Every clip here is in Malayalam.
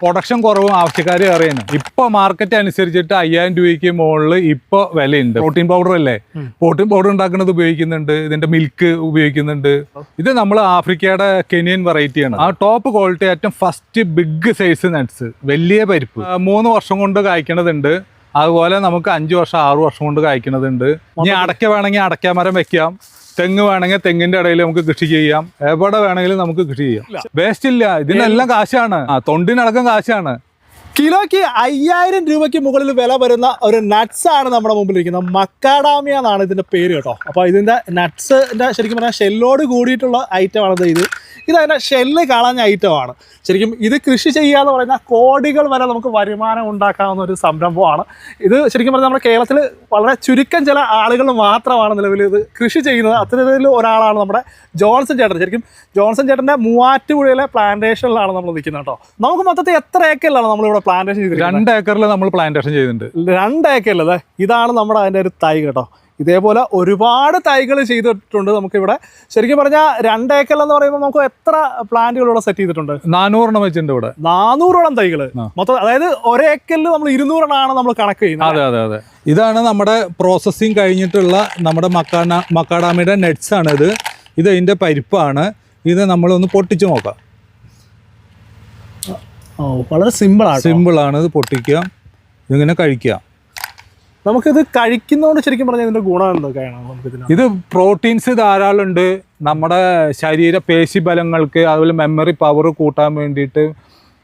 പ്രൊഡക്ഷൻ കുറവും ആവശ്യക്കാർ ഏറെയാണ് ഇപ്പൊ മാർക്കറ്റ് അനുസരിച്ചിട്ട് അയ്യായിരം രൂപയ്ക്ക് മുകളിൽ ഇപ്പൊ വിലയുണ്ട്. പ്രോട്ടീൻ പൗഡർ അല്ലേ? പ്രോട്ടീൻ പൗഡർ ഉണ്ടാക്കുന്നത് ഉപയോഗിക്കുന്നുണ്ട്. ഇതിന്റെ മിൽക്ക് ഉപയോഗിക്കുന്നുണ്ട്. ഇത് നമ്മൾ ആഫ്രിക്കയുടെ കെനിയൻ വെറൈറ്റിയാണ് ആ ടോപ്പ് ക്വാളിറ്റി ഏറ്റവും ഫസ്റ്റ് ബിഗ് സൈസ് നട്ട്സ് വലിയ പരിപ്പ്. മൂന്ന് വർഷം കൊണ്ട് കായ്ക്കണതുണ്ട്. അതുപോലെ നമുക്ക് അഞ്ച് വർഷം ആറു വർഷം കൊണ്ട് കായ്ക്കണതുണ്ട്. ഇനി അടയ്ക്ക വേണമെങ്കിൽ അടയ്ക്കാമരം വെക്കാം. തെങ്ങ് വേണമെങ്കിൽ തെങ്ങിന്റെ ഇടയിൽ നമുക്ക് കൃഷി ചെയ്യാം. എവിടെ വേണമെങ്കിലും നമുക്ക് കൃഷി ചെയ്യാം. വേസ്റ്റ് ഇല്ല ഇതിനെല്ലാം കാശാണ്. ആ തൊണ്ടിനടക്കം കാശാണ്. കിലോയ്ക്ക് അയ്യായിരം രൂപയ്ക്ക് മുകളിൽ വില വരുന്ന ഒരു നട്ട്സ് ആണ് നമ്മുടെ മുമ്പിൽ ഇരിക്കുന്നത് മക്കാഡാമിയ എന്നാണ് ഇതിന്റെ പേര് കേട്ടോ. അപ്പോൾ ഇതിന്റെ നട്ട്സിന്റെ ശരിക്കും പറഞ്ഞാൽ ഷെല്ലോട് കൂടിയിട്ടുള്ള ഐറ്റം ആണ് ഇത്. ഇത് അതിന്റെ ഷെല്ല് കളഞ്ഞ ഐറ്റമാണ് ശരിക്കും ഇത് കൃഷി ചെയ്യുക എന്ന് പറഞ്ഞാൽ കോടികൾ വരെ നമുക്ക് വരുമാനം ഉണ്ടാക്കാവുന്ന ഒരു സംരംഭമാണ്. ഇത് ശരിക്കും പറഞ്ഞാൽ നമ്മുടെ കേരളത്തിൽ വളരെ ചുരുക്കം ചില ആളുകൾ മാത്രമാണ് നിലവിൽ ഇത് കൃഷി ചെയ്യുന്നത്. അത്തരത്തിൽ ഒരാളാണ് നമ്മുടെ ജോൺസൺ ചേട്ടൻ. ശരിക്കും ജോൺസൺ ചേട്ടന്റെ മൂവാറ്റുപുഴയിലെ പ്ലാന്റേഷനിലാണ് നമ്മൾ നിൽക്കുന്നത് കേട്ടോ. നമുക്ക് മൊത്തത്തിൽ എത്ര ഏക്കറിലാണ് നമ്മളിവിടെ പ്ലാന്റേഷൻ ചെയ്തിട്ടുണ്ട് രണ്ട് ഏക്കറിൽ നമ്മൾ പ്ലാന്റേഷൻ ചെയ്തിട്ടുണ്ട്. രണ്ട് ഏക്കറിലത് ഇതാണ് നമ്മുടെ അതിന്റെ ഒരു തൈ കേട്ടോ. ഇതേപോലെ ഒരുപാട് തൈകൾ ചെയ്തിട്ടുണ്ട് നമുക്കിവിടെ. ശരിക്കും പറഞ്ഞാൽ രണ്ട് ഏക്കർ എന്ന് പറയുമ്പോൾ നമുക്ക് എത്ര പ്ലാന്റുകൾ ഇവിടെ സെറ്റ് ചെയ്തിട്ടുണ്ട്? നാനൂറെണ്ണം വെച്ചിട്ടുണ്ട് ഇവിടെ. നാനൂറോളം തൈകൾ. മൊത്തം അതായത് ഒരേക്കറിൽ നമ്മൾ ഇരുന്നൂറെണ്ണമാണ് നമ്മൾ കണക്ക് ചെയ്യുന്നത്. അതെ അതെ അതെ. ഇതാണ് നമ്മുടെ പ്രോസസ്സിങ് കഴിഞ്ഞിട്ടുള്ള നമ്മുടെ മക്കാണ മക്കാഡാമിയുടെ നെറ്റ്സ് ആണ് ഇത് ഇത് അതിന്റെ പരിപ്പാണ്. ഇത് നമ്മളൊന്ന് പൊട്ടിച്ചു നോക്കാം. വളരെ സിമ്പിളാണ് സിമ്പിളാണ് ഇത് പൊട്ടിക്കുക ഇതിങ്ങനെ കഴിക്കുക. നമുക്കിത് കഴിക്കുന്നതുകൊണ്ട് ശരിക്കും പറഞ്ഞാൽ ഇതിന്റെ ഗുണം എന്തൊക്കെയാണ് നമുക്ക് ഇത് പ്രോട്ടീൻസ് ധാരാളം ഉണ്ട്. നമ്മുടെ ശരീര പേശി ബലങ്ങൾക്ക് അതുപോലെ മെമ്മറി പവർ കൂട്ടാൻ വേണ്ടിയിട്ട്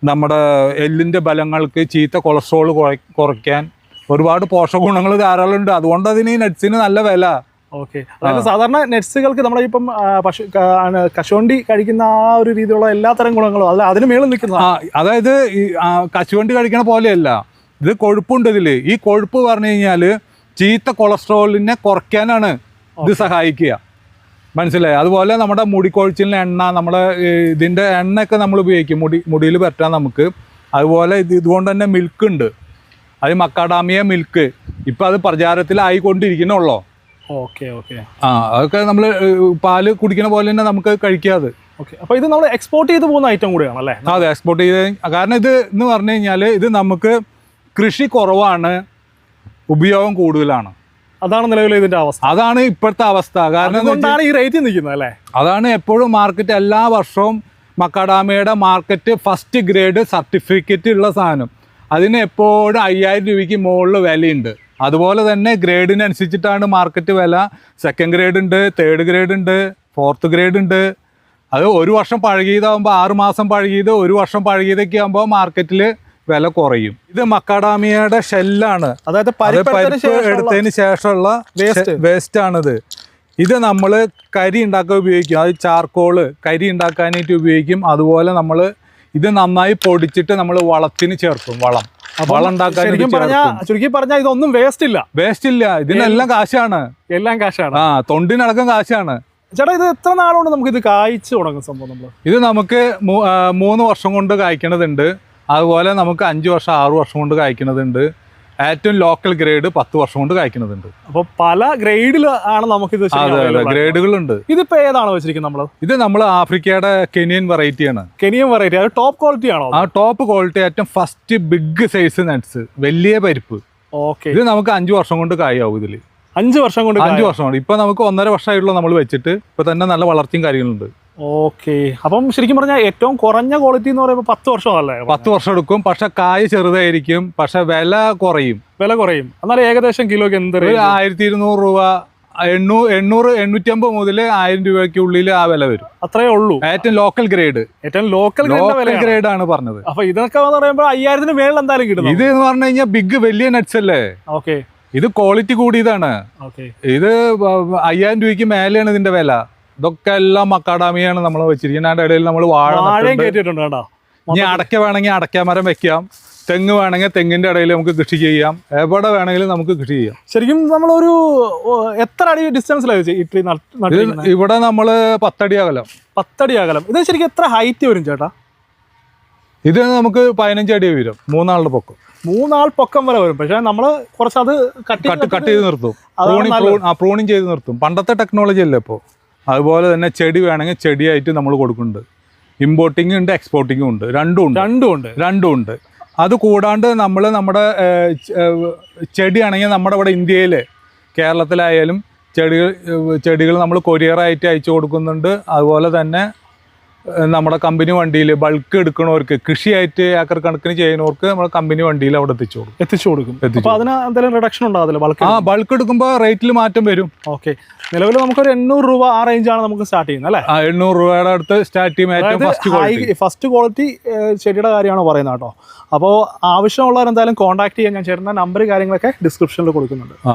നമ്മുടെ എല്ലിന്റെ ബലങ്ങൾക്ക് ചീത്ത കൊളസ്ട്രോൾ കുറയ്ക്കാൻ ഒരുപാട് പോഷക ഗുണങ്ങൾ ധാരാളം ഉണ്ട്. അതുകൊണ്ട് അതിന് ഈ നട്ട്സിന് നല്ല വില. ഓക്കെ. അതായത് സാധാരണ നെറ്റ്സുകൾക്ക് നമ്മുടെ ഇപ്പം പശു കശുവണ്ടി കഴിക്കുന്ന ആ ഒരു രീതിയിലുള്ള എല്ലാ തരം ഗുണങ്ങളും അല്ല അതിന് മേളിൽ നിൽക്കുന്ന അതായത് ഈ കശുവണ്ടി കഴിക്കണ പോലെയല്ല. ഇത് കൊഴുപ്പുണ്ട് ഇതിൽ ഈ കൊഴുപ്പ് പറഞ്ഞു കഴിഞ്ഞാൽ ചീത്ത കൊളസ്ട്രോളിനെ കുറയ്ക്കാനാണ് ഇത് സഹായിക്കുക. മനസ്സിലായി? അതുപോലെ നമ്മുടെ മുടി കൊഴിച്ചിലിന് എണ്ണ നമ്മുടെ ഇതിന്റെ എണ്ണയൊക്കെ നമ്മൾ ഉപയോഗിക്കും. മുടി മുടിയിൽ പറ്റാൻ നമുക്ക്. അതുപോലെ ഇത് ഇതുകൊണ്ട് തന്നെ മിൽക്ക് ഉണ്ട്. അത് മക്കാഡാമിയ മിൽക്ക് ഇപ്പം അത് പ്രചാരത്തിലായിക്കൊണ്ടിരിക്കണുള്ളൂ ആ അതൊക്കെ നമ്മൾ പാൽ കുടിക്കുന്ന പോലെ തന്നെ നമുക്ക് കഴിക്കാതെ. ഓക്കെ. അപ്പൊ ഇത് നമ്മൾ എക്സ്പോർട്ട് ചെയ്ത് പോകുന്ന ഐറ്റം കൂടിയാണ് അല്ലേ? അതെ എക്സ്പോർട്ട് ചെയ്ത് കാരണം ഇത് എന്ന് പറഞ്ഞു കഴിഞ്ഞാൽ ഇത് നമുക്ക് കൃഷി കുറവാണ് ഉപയോഗം കൂടുതലാണ്. അതാണ് നിലവിലെ ഇതിന്റെ അവസ്ഥ. അതാണ് ഇപ്പോഴത്തെ അവസ്ഥ. കാരണം ഈ റേറ്റ് നിൽക്കുന്നത് അല്ലേ? അതാണ് എപ്പോഴും മാർക്കറ്റ് എല്ലാ വർഷവും മക്കാഡാമയുടെ മാർക്കറ്റ് ഫസ്റ്റ് ഗ്രേഡ് സർട്ടിഫിക്കറ്റ് ഉള്ള സാധനം. അതിന് എപ്പോഴും അയ്യായിരം രൂപയ്ക്ക് മുകളിൽ വിലയുണ്ട്. അതുപോലെ തന്നെ ഗ്രേഡിനനുസരിച്ചിട്ടാണ് മാർക്കറ്റ് വില. സെക്കൻഡ് ഗ്രേഡ് ഉണ്ട് തേർഡ് ഗ്രേഡ് ഉണ്ട് ഫോർത്ത് ഗ്രേഡ് ഉണ്ട്. അത് ഒരു വർഷം പഴകിയതാകുമ്പോൾ ആറ് മാസം പഴകിയത് ഒരു വർഷം പഴകിയതൊക്കെ ആകുമ്പോൾ മാർക്കറ്റിൽ വില കുറയും. ഇത് മക്കാഡാമിയയുടെ ഷെല്ലാണ് അതായത് പരിപ്പ് എടുത്തതിന് ശേഷമുള്ള. വേസ്റ്റ് ആണിത്. ഇത് നമ്മൾ കരി ഉണ്ടാക്കാൻ ഉപയോഗിക്കും. അത് ചാർക്കോൾ കരി ഉണ്ടാക്കാനായിട്ട് ഉപയോഗിക്കും. അതുപോലെ നമ്മൾ ഇത് നന്നായി പൊടിച്ചിട്ട് നമ്മൾ വളത്തിന് ചേർക്കും വളം. വളം ഉണ്ടാക്കാൻ ചുരുക്കി പറഞ്ഞാൽ ഇതൊന്നും വേസ്റ്റ് ഇല്ല. വേസ്റ്റ് ഇല്ല. ഇതിനെല്ലാം കാശാണ്. എല്ലാം കാശാണ്. ആ തൊണ്ടിനടക്കം കാശാണ്. ചേട്ടാ ഇത് എത്ര നാളുകൊണ്ട് നമുക്ക് ഇത് കായ്ച്ചു തുടങ്ങും സംഭവം നമ്മൾ ഇത് നമുക്ക് മൂന്ന് വർഷം കൊണ്ട് കായ്ക്കണതുണ്ട്. അതുപോലെ നമുക്ക് അഞ്ച് വർഷം ആറു വർഷം കൊണ്ട് കായ്ക്കണതുണ്ട്. ഏറ്റവും ലോക്കൽ ഗ്രേഡ് പത്ത് വർഷം കൊണ്ട് കായ്ക്കുന്നതുണ്ട്. അപ്പൊ പല ഗ്രേഡിൽ ആണ് നമുക്ക് ഇത് അതെ അതെ ഗ്രേഡുകളുണ്ട്. ഇതിപ്പോ ഏതാണ് വെച്ചിരിക്കുന്നത് നമ്മൾ? ഇത് നമ്മൾ ആഫ്രിക്കയുടെ കെനിയൻ വെറൈറ്റിയാണ് കെനിയൻ വെറൈറ്റി അത് ടോപ്പ് ക്വാളിറ്റി ആണോ? ആ ടോപ്പ് ക്വാളിറ്റി ഏറ്റവും ഫസ്റ്റ് ബിഗ് സൈസ് നട്ട്സ് വലിയ പരിപ്പ്. ഓക്കെ ഇത് നമുക്ക് അഞ്ചു വർഷം കൊണ്ട് കായാവും ഇതിൽ. അഞ്ച് വർഷം കൊണ്ട് അഞ്ചു വർഷം കൊണ്ട്. ഇപ്പൊ നമുക്ക് ഒന്നര വർഷമായിട്ടുള്ള നമ്മൾ വെച്ചിട്ട്. ഇപ്പൊ തന്നെ നല്ല വളർച്ചയും കാര്യങ്ങളുണ്ട്. ഓക്കെ. അപ്പം ശരിക്കും പറഞ്ഞാൽ ഏറ്റവും കുറഞ്ഞ ക്വാളിറ്റി എന്ന് പറയുമ്പോൾ പത്ത് വർഷം അല്ലേ പത്ത് വർഷം എടുക്കും. പക്ഷെ കായ് ചെറുതായിരിക്കും. പക്ഷെ വില കുറയും. വില കുറയും. എന്നാലും ഏകദേശം കിലോയ്ക്ക് എന്ത്? ആയിരത്തി ഇരുന്നൂറ് രൂപ എണ്ണൂറ് എണ്ണൂറ് എണ്ണൂറ്റമ്പത് മുതൽ ആയിരം രൂപയ്ക്കുള്ളിൽ ആ വില വരും. അത്രേ ഉള്ളൂ. ഏറ്റവും ലോക്കൽ ഗ്രേഡ് ഏറ്റവും ലോക്കൽ ലോക്കൽ ഗ്രേഡ് ആണ് പറഞ്ഞത്. അപ്പൊ ഇതൊക്കെ എന്ന് പറയുമ്പോൾ അയ്യായിരത്തിന് മേളിൽ എന്തായാലും കിട്ടും ഇത് എന്ന് പറഞ്ഞു കഴിഞ്ഞാൽ ബിഗ് വലിയ നട്സ് അല്ലേ? ഓക്കെ. ഇത് ക്വാളിറ്റി കൂടിയതാണ്. ഇത് അയ്യായിരം രൂപയ്ക്ക് മേലെയാണ് ഇതിന്റെ വില. ഇതൊക്കെ എല്ലാം മക്കാഡാമിയാണ് നമ്മൾ വെച്ചിരിക്കുന്നത്. അതിന്റെ ഇടയിൽ നമ്മൾ വാഴ വാഴയും നട്ടിട്ടുണ്ട്. കയറ്റിയിട്ടുണ്ട് കേട്ടോ ഇനി അടയ്ക്ക വേണമെങ്കിൽ അടയ്ക്ക മരം വെക്കാം. തെങ്ങ് വേണമെങ്കിൽ തെങ്ങിന്റെ ഇടയിൽ നമുക്ക് കൃഷി ചെയ്യാം. എവിടെ വേണമെങ്കിലും നമുക്ക് കൃഷി ചെയ്യാം. ശരിക്കും നമ്മളൊരു എത്ര അടി ഡിസ്റ്റൻസിലാണ് ഇവിടെ നമ്മൾ പത്തടി അകലം. പത്തടി അകലം. ഇത് ശരിക്കും എത്ര ഹൈറ്റ് വരും ചേട്ടാ? ഇത് നമുക്ക് പതിനഞ്ച് അടി വരും മൂന്നാളുടെ പൊക്കം. മൂന്നാൾ പൊക്കം വരെ വരും. പക്ഷെ നമ്മൾ കുറച്ച് അത് കട്ടി കട്ട് ചെയ്ത് നിർത്തും. പ്രൂണിങ് ചെയ്ത് നിർത്തും. പണ്ടത്തെ ടെക്നോളജി അല്ലേ ഇപ്പോൾ അതുപോലെ തന്നെ ചെടി വേണമെങ്കിൽ ചെടിയായിട്ട് നമ്മൾ കൊടുക്കുന്നുണ്ട്. ഇമ്പോർട്ടിങ്ങും ഉണ്ട് എക്സ്പോർട്ടിങ്ങും ഉണ്ട്. രണ്ടും ഉണ്ട്. രണ്ടും ഉണ്ട്. രണ്ടും ഉണ്ട്. അത് കൂടാണ്ട് നമ്മൾ നമ്മുടെ ചെടിയാണെങ്കിൽ നമ്മുടെ ഇവിടെ ഇന്ത്യയിൽ കേരളത്തിലായാലും ചെടികൾ ചെടികൾ നമ്മൾ കൊറിയറായിട്ട് അയച്ചു കൊടുക്കുന്നുണ്ട്. അതുപോലെ തന്നെ നമ്മുടെ കമ്പനി വണ്ടിയിൽ ബൾക്ക് എടുക്കണവർക്ക് കൃഷിയായിട്ട് ഏക്കർ കണക്കിന് ചെയ്യുന്നവർക്ക് നമ്മുടെ കമ്പനി വണ്ടിയിൽ അവിടെ എത്തിച്ചു കൊടുക്കും. എത്തിച്ചു കൊടുക്കും. എത്തിച്ചു അതിന് എന്തെങ്കിലും റിഡക്ഷൻ ഉണ്ടാകില്ല ബൾക്ക് ആ ബൾക്ക് എടുക്കുമ്പോൾ റേറ്റിൽ മാറ്റം വരും. ഓക്കെ നിലവിൽ നമുക്കൊരു എണ്ണൂറ് രൂപ ആ റേഞ്ചാണ് നമുക്ക് സ്റ്റാർട്ട് ചെയ്യുന്നത് അല്ലേ? ആ എണ്ണൂറ് രൂപയുടെ അടുത്ത് സ്റ്റാർട്ട് ചെയ്യും. ഏറ്റവും ഫസ്റ്റ് ക്വാളിറ്റി ഫസ്റ്റ് ക്വാളിറ്റി ചെടിയുടെ കാര്യമാണ് പറയുന്നത് കേട്ടോ. അപ്പോൾ ആവശ്യമുള്ളവർ എന്തായാലും കോൺടാക്ട് ചെയ്യാൻ ഞാൻ ചേട്ടന്റെ നമ്പർ കാര്യങ്ങളൊക്കെ ഡിസ്ക്രിപ്ഷനിൽ കൊടുക്കുന്നുണ്ട്.